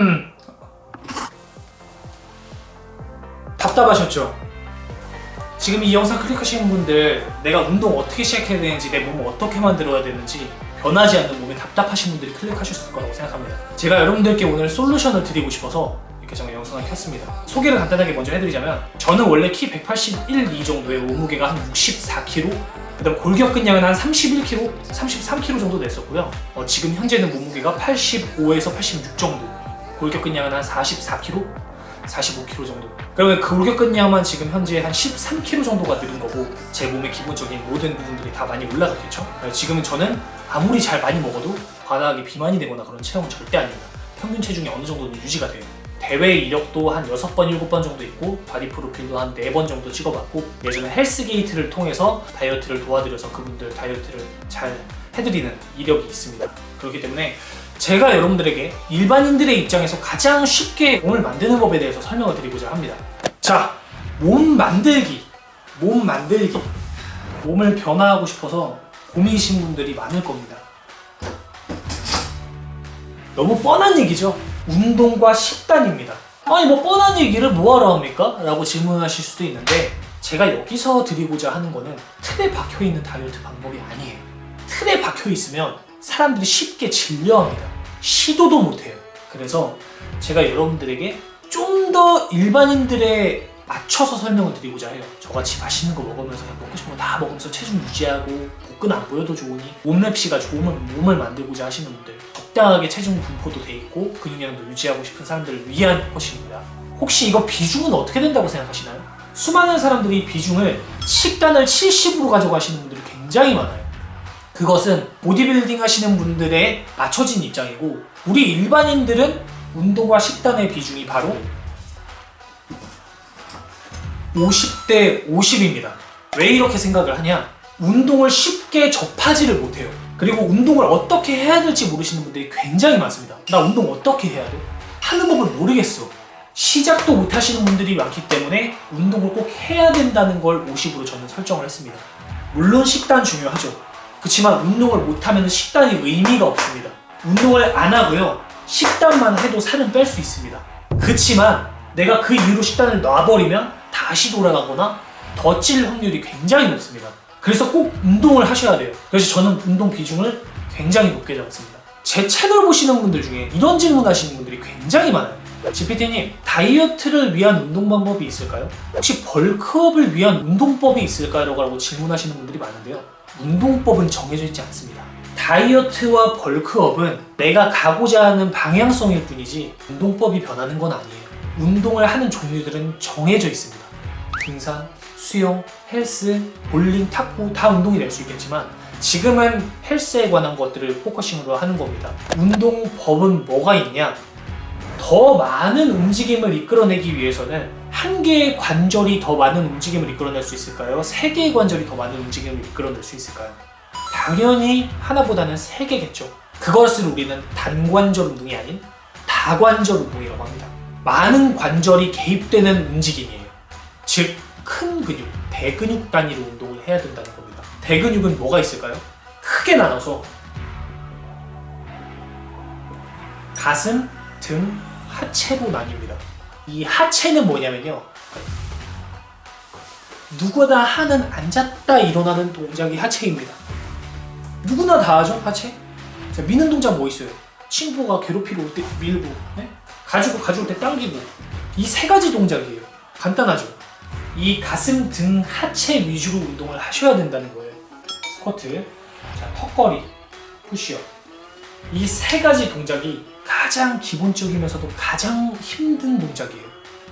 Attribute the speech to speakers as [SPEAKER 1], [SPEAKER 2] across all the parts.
[SPEAKER 1] 음. 답답하셨죠? 지금 이 영상 클릭하시는 분들 내가 운동 어떻게 시작해야 되는지 내 몸을 어떻게 만들어야 되는지 변하지 않는 몸에 답답하신 분들이 클릭하셨을 거라고 생각합니다. 제가 여러분들께 오늘 솔루션을 드리고 싶어서 이렇게 제가 영상을 켰습니다. 소개를 간단하게 먼저 해드리자면 저는 원래 키 181, 2 정도의 몸무게가 한 64kg 그다음 골격근량은 한 31kg, 33kg 정도 됐었고요. 어, 지금 현재는 몸무게가 85에서 86 정도. 골격 근량은 한 44kg, 45kg 정도. 그러면 그 골격 근량만 지금 현재 한 13kg 정도가 늘은 거고 제 몸의 기본적인 모든 부분들이 다 많이 올라갔겠죠. 어, 지금은 저는 아무리 잘 많이 먹어도 바닥에 비만이 되거나 그런 체형은 절대 아닙니다. 평균 체중이 어느 정도는 유지가 돼요. 대회 이력도 한 6번, 7번 정도 있고 바디 프로필도 한 4번 정도 찍어봤고 예전에 헬스게이트를 통해서 다이어트를 도와드려서 그분들 다이어트를 잘 해드리는 이력이 있습니다. 그렇기 때문에 제가 여러분들에게 일반인들의 입장에서 가장 쉽게 몸을 만드는 법에 대해서 설명을 드리고자 합니다. 자, 몸 만들기, 몸 만들기, 몸을 변화하고 싶어서 고민이신 분들이 많을 겁니다. 너무 뻔한 얘기죠. 운동과 식단입니다. 아니 뭐 뻔한 얘기를 뭐하러 합니까? 라고 질문하실 수도 있는데 제가 여기서 드리고자 하는 거는 틀에 박혀 있는 다이어트 방법이 아니에요. 틀에 박혀 있으면 사람들이 쉽게 질려합니다. 시도도 못해요. 그래서 제가 여러분들에게 좀 더 일반인들의 맞춰서 설명을 드리고자 해요. 저같이 맛있는 거 먹으면서 먹고 싶은 거 다 먹으면서 체중 유지하고 복근 안 보여도 좋으니 몸맵시가 좋으면 몸을 만들고자 하시는 분들 적당하게 체중 분포도 돼 있고 근육량도 유지하고 싶은 사람들을 위한 것입니다. 혹시 이거 비중은 어떻게 된다고 생각하시나요? 수많은 사람들이 비중을 식단을 70으로 가져가시는 분들이 굉장히 많아요. 그것은 보디빌딩 하시는 분들의 맞춰진 입장이고 우리 일반인들은 운동과 식단의 비중이 바로 50대 50입니다. 왜 이렇게 생각을 하냐? 운동을 쉽게 접하지를 못해요. 그리고 운동을 어떻게 해야 될지 모르시는 분들이 굉장히 많습니다. 나 운동 어떻게 해야 돼? 하는 법을 모르겠어. 시작도 못 하시는 분들이 많기 때문에 운동을 꼭 해야 된다는 걸 50으로 저는 설정을 했습니다. 물론 식단 중요하죠. 그렇지만 운동을 못하면 식단이 의미가 없습니다. 운동을 안 하고요. 식단만 해도 살은 뺄 수 있습니다. 그렇지만 내가 그 이후로 식단을 놔버리면 다시 돌아가거나 더 찔 확률이 굉장히 높습니다. 그래서 꼭 운동을 하셔야 돼요. 그래서 저는 운동 비중을 굉장히 높게 잡았습니다. 제 채널 보시는 분들 중에 이런 질문 하시는 분들이 굉장히 많아요. GPT님, 다이어트를 위한 운동 방법이 있을까요? 혹시 벌크업을 위한 운동법이 있을까요? 라고 질문하시는 분들이 많은데요. 운동법은 정해져 있지 않습니다. 다이어트와 벌크업은 내가 가고자 하는 방향성일 뿐이지 운동법이 변하는 건 아니에요. 운동을 하는 종류들은 정해져 있습니다. 등산, 수영, 헬스, 볼링, 탁구 다 운동이 될 수 있겠지만 지금은 헬스에 관한 것들을 포커싱으로 하는 겁니다. 운동법은 뭐가 있냐? 더 많은 움직임을 이끌어내기 위해서는 한 개의 관절이 더 많은 움직임을 이끌어낼 수 있을까요? 세 개의 관절이 더 많은 움직임을 이끌어낼 수 있을까요? 당연히 하나보다는 세 개겠죠. 그것을 우리는 단관절 운동이 아닌 다관절 운동이라고 합니다. 많은 관절이 개입되는 움직임이에요. 즉, 큰 근육, 대근육 단위로 운동을 해야 된다는 겁니다. 대근육은 뭐가 있을까요? 크게 나눠서 가슴, 등, 하체로 나뉩니다. 이 하체는 뭐냐면요. 누구나 하는 앉았다 일어나는 동작이 하체입니다. 누구나 다 하죠, 하체? 자, 미는 동작 뭐 있어요? 친구가 괴롭히러 올 때 밀고, 네? 가지고 가져올 때 당기고. 이 세 가지 동작이에요. 간단하죠? 이 가슴, 등, 하체 위주로 운동을 하셔야 된다는 거예요. 스쿼트, 자, 턱걸이, 푸시업. 이 세 가지 동작이 가장 기본적이면서도 가장 힘든 동작이에요.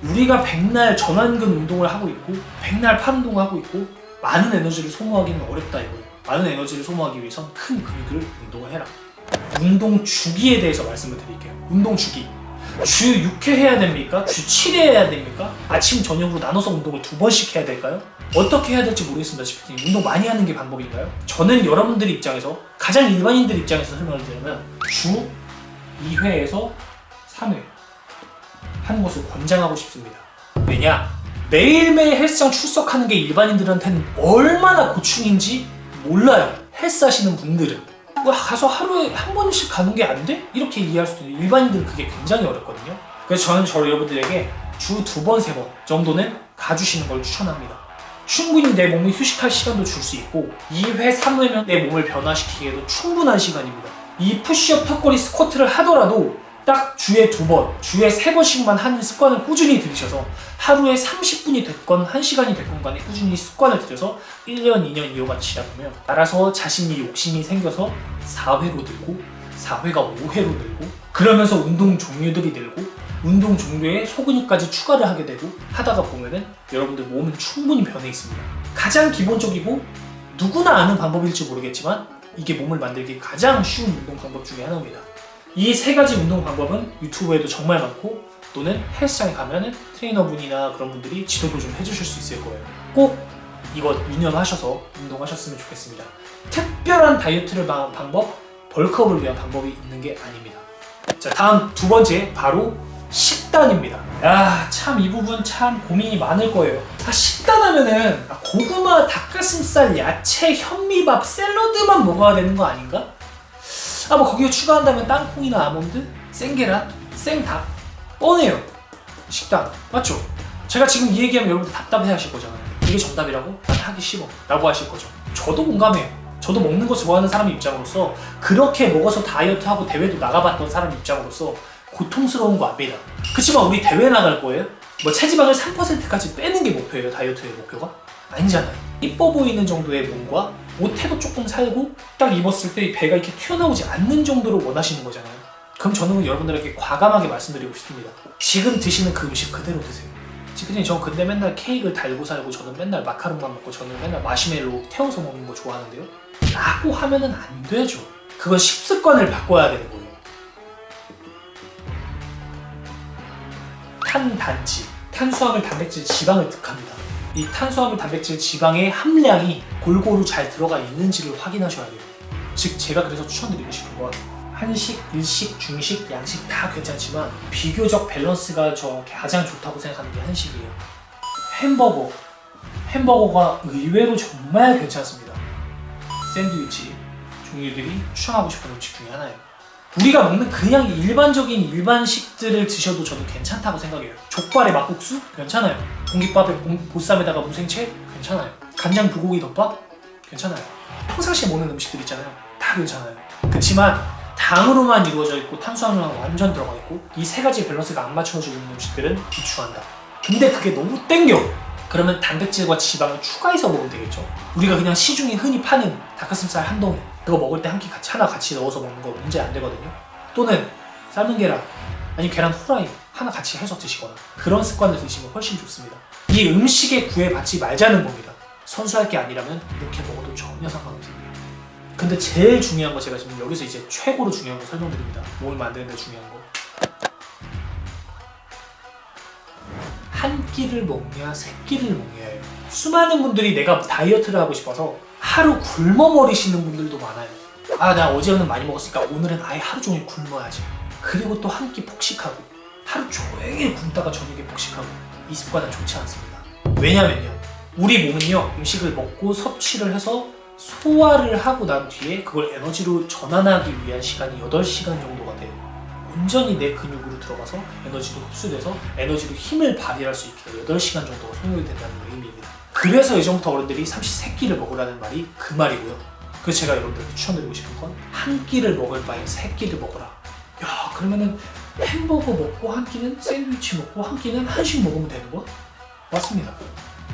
[SPEAKER 1] 우리가 백날 전완근 운동을 하고 있고, 백날 팔 운동을 하고 있고, 많은 에너지를 소모하기는 어렵다 이거예요. 많은 에너지를 소모하기 위해선 큰 근육을 운동을 해라. 운동 주기에 대해서 말씀을 드릴게요. 운동 주기. 주 6회 해야 됩니까? 주 7회 해야 됩니까? 아침 저녁으로 나눠서 운동을 두 번씩 해야 될까요? 어떻게 해야 될지 모르겠습니다. 싶으니 운동 많이 하는 게 방법인가요? 저는 여러분들 입장에서 가장 일반인들 입장에서 설명을 드리면 주 2회에서 3회 하는 것을 권장하고 싶습니다. 왜냐? 매일매일 헬스장 출석하는 게 일반인들한테는 얼마나 고충인지 몰라요. 헬스 하시는 분들은. 뭐 가서 하루에 한 번씩 가는 게 안 돼? 이렇게 이해할 수도 있는데 일반인들은 그게 굉장히 어렵거든요. 그래서 저는 저 여러분들에게 주 두 번, 세 번 정도는 가주시는 걸 추천합니다. 충분히 내 몸에 휴식할 시간도 줄 수 있고 2회, 3회면 내 몸을 변화시키기에도 충분한 시간입니다. 이 푸시업, 턱걸이, 스쿼트를 하더라도 딱 주에 두 번, 주에 세 번씩만 하는 습관을 꾸준히 들이셔서 하루에 30분이 됐건 1시간이 됐건 간에 꾸준히 습관을 들여서 1년, 2년 이어가시다 보면 알아서 자신이 욕심이 생겨서 4회로 늘고 4회가 5회로 늘고 그러면서 운동 종류들이 늘고 운동 종류에 소근육까지 추가를 하게 되고 하다가 보면은 여러분들 몸은 충분히 변해 있습니다. 가장 기본적이고 누구나 아는 방법일지 모르겠지만 이게 몸을 만들기 가장 쉬운 운동 방법 중에 하나입니다. 이 세 가지 운동 방법은 유튜브에도 정말 많고 또는 헬스장에 가면은 트레이너분이나 그런 분들이 지도도 좀 해주실 수 있을 거예요. 꼭 이거 유념하셔서 운동하셨으면 좋겠습니다. 특별한 다이어트를 방- 방법, 벌크업을 위한 방법이 있는 게 아닙니다. 자 다음 두 번째 바로 식단입니다. 야참이 부분 참 고민이 많을 거예요. 아, 식단 하면은 아, 고구마, 닭가슴살, 야채, 현미밥, 샐러드만 먹어야 되는 거 아닌가? 아 뭐 거기에 추가한다면 땅콩이나 아몬드, 생계란, 생닭 뻔해요. 식단 맞죠? 제가 지금 이 얘기하면 여러분들 답답해 하실 거잖아요. 이게 정답이라고? 난 하기 싫어. 라고 하실 거죠. 저도 공감해요. 저도 먹는 거 좋아하는 사람 입장으로서 그렇게 먹어서 다이어트하고 대회도 나가봤던 사람 입장으로서 고통스러운 거 압니다. 그치만 우리 대회 나갈 거예요? 뭐 체지방을 3%까지 빼는 게 목표예요, 다이어트의 목표가? 아니잖아요. 이뻐 보이는 정도의 몸과 옷태도 조금 살고 딱 입었을 때 배가 이렇게 튀어나오지 않는 정도로 원하시는 거잖아요. 그럼 저는 여러분들에게 과감하게 말씀드리고 싶습니다. 지금 드시는 그 음식 그대로 드세요. 지금 저 근데 맨날 케이크를 달고 살고 저는 맨날 마카롱만 먹고 저는 맨날 마시멜로 태워서 먹는 거 좋아하는데요. 라고 하면은 안 되죠. 그건 식습관을 바꿔야 되는 거예요. 탄단지, 탄수화물, 단백질, 지방을 득합니다. 이 탄수화물, 단백질, 지방의 함량이 골고루 잘 들어가 있는지를 확인하셔야 돼요. 즉 제가 그래서 추천드리고 싶은 건 한식, 일식, 중식, 양식 다 괜찮지만 비교적 밸런스가 저 가장 좋다고 생각하는 게 한식이에요. 햄버거, 햄버거가 의외로 정말 괜찮습니다. 샌드위치 종류들이 추천하고 싶은 음식 중에 하나예요. 우리가 먹는 그냥 일반적인 일반식들을 드셔도 저는 괜찮다고 생각해요. 족발에 막국수 괜찮아요. 공깃밥에 공- 보쌈에다가 무생채 괜찮아요. 간장 불고기 덮밥 괜찮아요. 평상시에 먹는 음식들 있잖아요. 다 괜찮아요. 그렇지만 당으로만 이루어져 있고 탄수화물만 완전 들어가 있고 이 세 가지 밸런스가 안 맞춰지고 있는 음식들은 비추한다. 근데 그게 너무 땡겨. 그러면 단백질과 지방을 추가해서 먹으면 되겠죠. 우리가 그냥 시중에 흔히 파는 닭가슴살 한 덩이 그거 먹을 때 한 끼 같이 하나 같이 넣어서 먹는 거 문제 안 되거든요. 또는 삶은 계란 아니 계란 후라이 하나 같이 해서 드시거나 그런 습관을 드시면 훨씬 좋습니다. 이 음식에 구애받지 말자는 겁니다. 선수할 게 아니라면 이렇게 먹어도 전혀 상관없습니다. 근데 제일 중요한 거 제가 지금 여기서 이제 최고로 중요한 거 설명드립니다. 몸을 만드는 데 중요한 거. 한 끼를 먹냐, 세 끼를 먹냐예요. 수많은 분들이 내가 다이어트를 하고 싶어서 하루 굶어버리시는 분들도 많아요. 아, 나 어제는 많이 먹었으니까 오늘은 아예 하루 종일 굶어야지. 그리고 또 한 끼 폭식하고 하루 종일 굶다가 저녁에 폭식하고 이 습관은 좋지 않습니다. 왜냐면요. 우리 몸은요, 음식을 먹고 섭취를 해서 소화를 하고 난 뒤에 그걸 에너지로 전환하기 위한 시간이 8시간 정도가 돼요. 온전히 내 근육 들어가서 에너지도 흡수돼서 에너지로 힘을 발휘할 수 있게 8시간 정도가 소요가 된다는 의미입니다. 그래서 예전부터 어른들이 삼시세끼를 먹으라는 말이 그 말이고요. 그래서 제가 여러분들께 추천드리고 싶은 건 한 끼를 먹을 바에 세 끼를 먹어라. 야 그러면은 햄버거 먹고 한 끼는 샌드위치 먹고 한 끼는 한식 먹으면 되는 거? 맞습니다.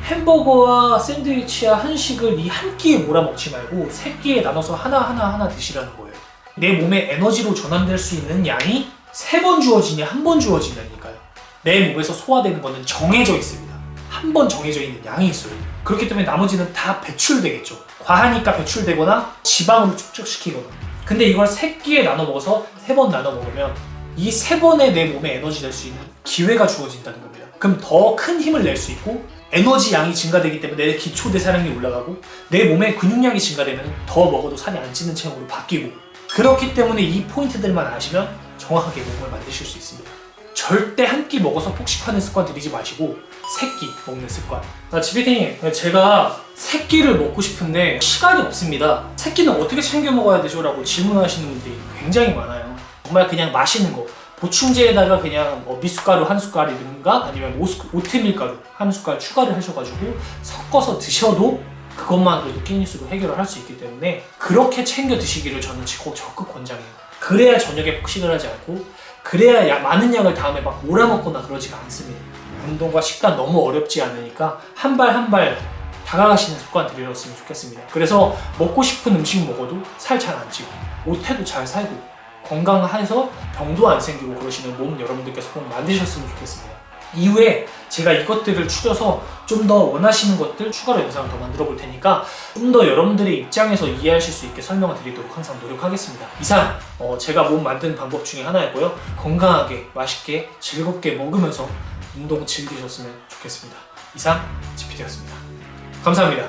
[SPEAKER 1] 햄버거와 샌드위치와 한식을 이 한 끼에 몰아먹지 말고 세 끼에 나눠서 하나하나 하나 드시라는 거예요. 내 몸에 에너지로 전환될 수 있는 양이 세 번 주어지냐 한 번 주어지냐니까요. 내 몸에서 소화되는 거는 정해져 있습니다. 한 번 정해져 있는 양이 있어요. 그렇기 때문에 나머지는 다 배출되겠죠. 과하니까 배출되거나 지방으로 축적시키거나. 근데 이걸 세 끼에 나눠 먹어서 세 번 나눠 먹으면 이 세 번에 내 몸에 에너지 낼 수 있는 기회가 주어진다는 겁니다. 그럼 더 큰 힘을 낼 수 있고 에너지 양이 증가되기 때문에 내 기초 대사량이 올라가고 내 몸의 근육량이 증가되면 더 먹어도 살이 안 찌는 체형으로 바뀌고 그렇기 때문에 이 포인트들만 아시면 정확하게 몸을 만드실 수 있습니다. 절대 한 끼 먹어서 폭식하는 습관 들이지 마시고 세끼 먹는 습관. 아, 지비님, 제가 세끼를 먹고 싶은데 시간이 없습니다. 세끼는 어떻게 챙겨 먹어야 되죠? 라고 질문하시는 분들이 굉장히 많아요. 정말 그냥 마시는 거. 보충제에다가 그냥 뭐 미숫가루 한 숟갈이든가 아니면 오스- 오트밀 가루 한 숟갈 추가를 하셔가지고 섞어서 드셔도 그것만으로도 끼니수로 해결을 할 수 있기 때문에 그렇게 챙겨 드시기를 저는 적- 적극 권장해요. 그래야 저녁에 폭식을 하지 않고 그래야 야- 많은 양을 다음에 막 몰아먹거나 그러지가 않습니다. 운동과 식단 너무 어렵지 않으니까 한 발 한 발 다가가시는 습관 들이셨으면 좋겠습니다. 그래서 먹고 싶은 음식 먹어도 살 잘 안 찌고 옷태도 잘 살고 건강해서 병도 안 생기고 그러시는 몸 여러분들께서 꼭 만드셨으면 좋겠습니다. 이후에 제가 이것들을 추려서 좀 더 원하시는 것들 추가로 영상을 더 만들어 볼 테니까 좀 더 여러분들의 입장에서 이해하실 수 있게 설명을 드리도록 항상 노력하겠습니다. 이상 어, 제가 몸 만드는 방법 중에 하나였고요. 건강하게 맛있게 즐겁게 먹으면서 운동 즐기셨으면 좋겠습니다. 이상 지피디였습니다. 감사합니다.